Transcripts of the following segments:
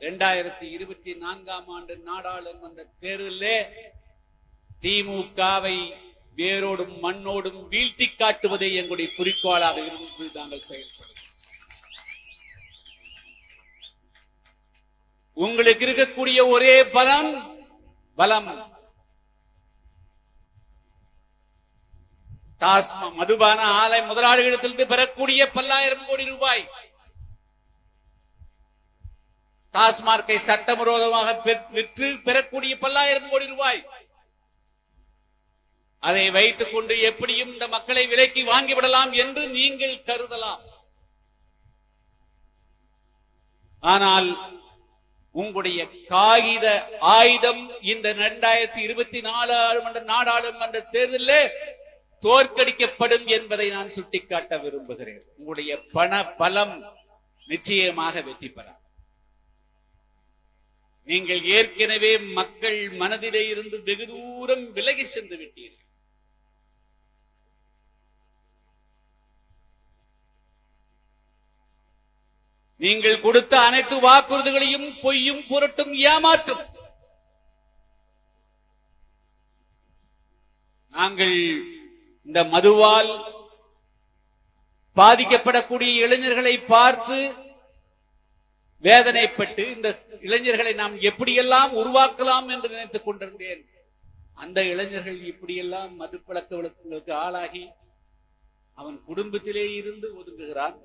இரண்டாயிரத்தி இருபத்தி நான்காம் ஆண்டு நாடாளுமன்ற தேர்தலிலே திமுகவை வேரோடும் மண்ணோடும் வீழ்த்தி காட்டுவதே எங்களுடைய குறிக்கோளாக இருந்து நாங்கள் செயல்படுவோம் உங்களுக்கு இருக்கக்கூடிய ஒரே பலம் பலம் டாஸ்மா மதுபான ஆலை முதலாளிகளிடத்திலிருந்து பெறக்கூடிய பல்லாயிரம் கோடி ரூபாய். டாஸ்மார்க்கை சட்டவிரோதமாக பெற்- விற்று பெறக்கூடிய பல்லாயிரம் கோடி ரூபாய். அதை வைத்துக் கொண்டு எப்படியும் இந்த மக்களை விலைக்கு வாங்கிவிடலாம் என்று நீங்கள் கருதலாம். ஆனால் உங்களுடைய காகித ஆயுதம் இந்த இரண்டாயிரத்தி இருபத்தி நாலு நாடாளுமன்ற தேர்தலிலே தோற்கடிக்கப்படும் என்பதை நான் சுட்டிக்காட்ட விரும்புகிறேன். உங்களுடைய பண பலம் நிச்சயமாக வெற்றி பெற நீங்கள் ஏற்கனவே மக்கள் மனதிலே இருந்து வெகு தூரம் விலகி சென்று விட்டீர்கள். நீங்கள் கொடுத்த அனைத்து வாக்குறுதிகளையும் பொய்யும் புரட்டும் ஏமாற்றும். நாங்கள் இந்த மதுவால் பாதிக்கப்படக்கூடிய இளைஞர்களை பார்த்து வேதனைப்பட்டு இந்த இளைஞர்களை நாம் எப்படியெல்லாம் உருவாக்கலாம் என்று நினைத்துக் கொண்டிருந்தேன். அந்த இளைஞர்கள் இப்படியெல்லாம் மது பழக்க வழக்கங்களுக்கு ஆளாகி அவன் குடும்பத்திலே இருந்து ஒதுங்குகிறான்.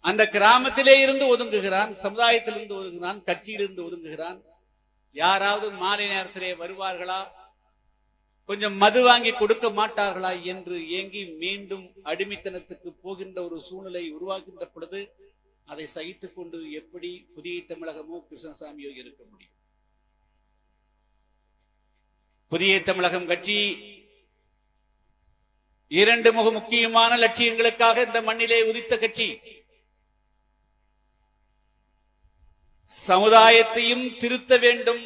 அந்த கிராமத்திலே இருந்து ஒதுங்குகிறான் சமுதாயத்திலிருந்து ஒதுங்குகிறான் கட்சியிலிருந்து ஒதுங்குகிறான். யாராவது மாலை நேரத்திலே வருவார்களா? கொஞ்சம் மது வாங்கி கொடுக்க மாட்டார்களா என்று ஏங்கி மீண்டும் அடிமைத்தனத்துக்கு போகின்ற ஒரு சூழ்நிலை உருவாகின்ற பொழுது அதை சகித்துக் கொண்டு எப்படி புதிய தமிழகமோ கிருஷ்ணசாமியோ இருக்க முடியும்? புதிய தமிழகம் கட்சி இரண்டு மிக முக்கியமான லட்சியங்களுக்காக இந்த மண்ணிலே உதித்த கட்சி. சமுதாயத்தையும் திருத்த வேண்டும்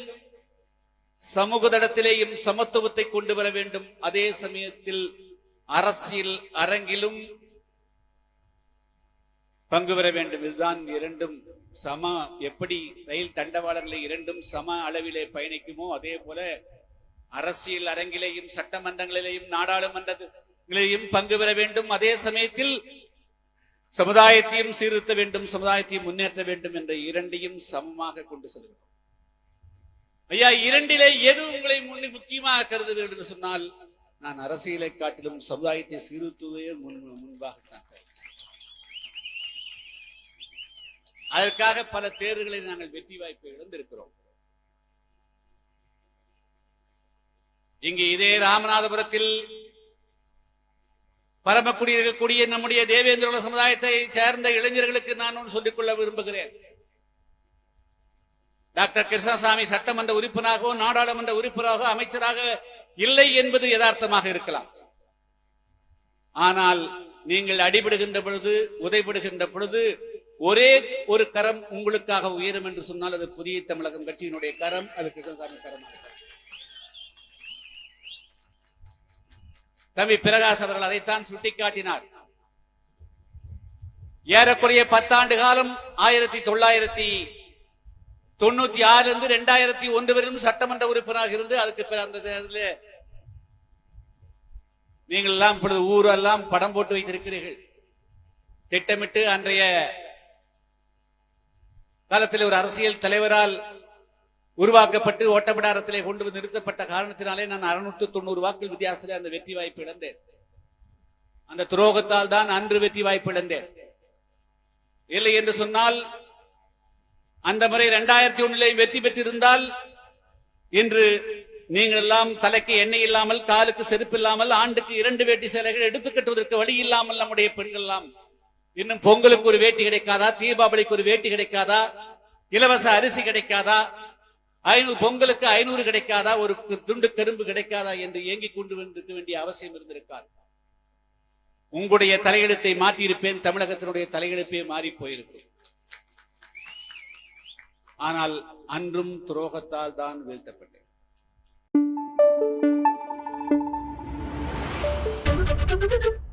சமூக தடத்திலேயும் சமத்துவத்தை கொண்டு வர வேண்டும். அதே சமயத்தில் அரசியல் அரங்கிலும் பங்கு பெற வேண்டும். இதுதான் இரண்டும் சம எப்படி ரயில் தண்டவாளர்களை இரண்டும் சம அளவிலே பயணிக்குமோ அதே போல அரசியல் அரங்கிலேயும் சட்டமன்றங்களிலேயும் நாடாளுமன்றங்களிலேயும் பங்கு பெற வேண்டும். அதே சமயத்தில் சமுதாயத்தையும் சீர்திருத்த வேண்டும் சமுதாயத்தையும் முன்னேற்ற வேண்டும் என்ற இரண்டையும் சமமாக கொண்டு செல்கிறோம். ஐயா இரண்டிலே எது உங்களை முன்னி முக்கியமாக கருதுகிறது என்று சொன்னால் நான் அரசியலை காட்டிலும் சமுதாயத்தை சீர்திருத்துவதே முன் முன்பாகத்தான் அதற்காக பல தேர்தல்களை நாங்கள் வெற்றி வாய்ப்பை இழந்திருக்கிறோம். இங்கு இதே ராமநாதபுரத்தில் பரமக்குடி இருக்கக்கூடிய நம்முடைய தேவேந்திரோட சமுதாயத்தை சேர்ந்த இளைஞர்களுக்கு நான் ஒன்று சொல்லிக்கொள்ள விரும்புகிறேன். டாக்டர் கிருஷ்ணசாமி சட்டமன்ற உறுப்பினராகவோ நாடாளுமன்ற உறுப்பினராகவோ அமைச்சராக இல்லை என்பது யதார்த்தமாக இருக்கலாம். ஆனால் நீங்கள் அடிபடுகின்ற பொழுது உதைபடுகின்ற பொழுது ஒரே ஒரு கரம் உங்களுக்காக உயரும் என்று சொன்னால் அது புதிய தமிழகம் கட்சியினுடைய கரம் அது கிருஷ்ணசாமி கரம். தம்பி பிரகாஷ் அவர்கள் அதைத்தான் சுட்டிக்காட்டினார். ஏறக்குறைய பத்தாண்டு காலம் ஆயிரத்தி தொள்ளாயிரத்தி தொண்ணூத்தி ஆறுல இருந்து ரெண்டாயிரத்தி ஒன்று வரையும் சட்டமன்ற உறுப்பினராக இருந்து அதுக்கு அந்த தேர்தலில் நீங்கள் எல்லாம் இப்பொழுது ஊரெல்லாம் படம் போட்டு வைத்திருக்கிறீர்கள். திட்டமிட்டு அன்றைய காலத்தில் ஒரு அரசியல் தலைவரால் உருவாக்கப்பட்டு ஓட்டப்பிடாரத்திலே கொண்டு வந்து நிறுத்தப்பட்ட காரணத்தினாலே நான் அறுநூற்று தொண்ணூறு வாக்கள் வித்தியாசத்திலே அந்த வெற்றி வாய்ப்பு இழந்தேன். அந்த துரோகத்தால் தான் அன்று வெற்றி வாய்ப்பு இழந்தேன். இல்லை என்று சொன்னால் அந்த முறை இரண்டாயிரத்தி ஒன்னிலே வெற்றி பெற்றிருந்தால் இன்று நீங்கள் எல்லாம் தலைக்கு எண்ணெய் இல்லாமல் காலுக்கு செருப்பு இல்லாமல் ஆண்டுக்கு இரண்டு வேட்டி சேலைகள் எடுத்து கட்டுவதற்கு வழி இல்லாமல் நம்முடைய பெண்கள் எல்லாம் இன்னும் பொங்கலுக்கு ஒரு வேட்டி கிடைக்காதா? தீபாவளிக்கு ஒரு வேட்டி கிடைக்காதா? இலவச அரிசி கிடைக்காதா? ஐநூறு பொங்கலுக்கு ஐநூறு கிடைக்காதா? ஒரு துண்டு கரும்பு கிடைக்காதா? என்று ஏங்கிக் கொண்டு வந்திருக்க வேண்டிய அவசியம் இருந்திருக்காது. உங்களுடைய தலையெழுத்தை மாற்றியிருப்பேன் தமிழகத்தினுடைய தலையெழுப்பே மாறி போயிருக்கும். ஆனால் அன்றும் துரோகத்தால் தான் வீழ்த்தப்பட்டேன் Thank you.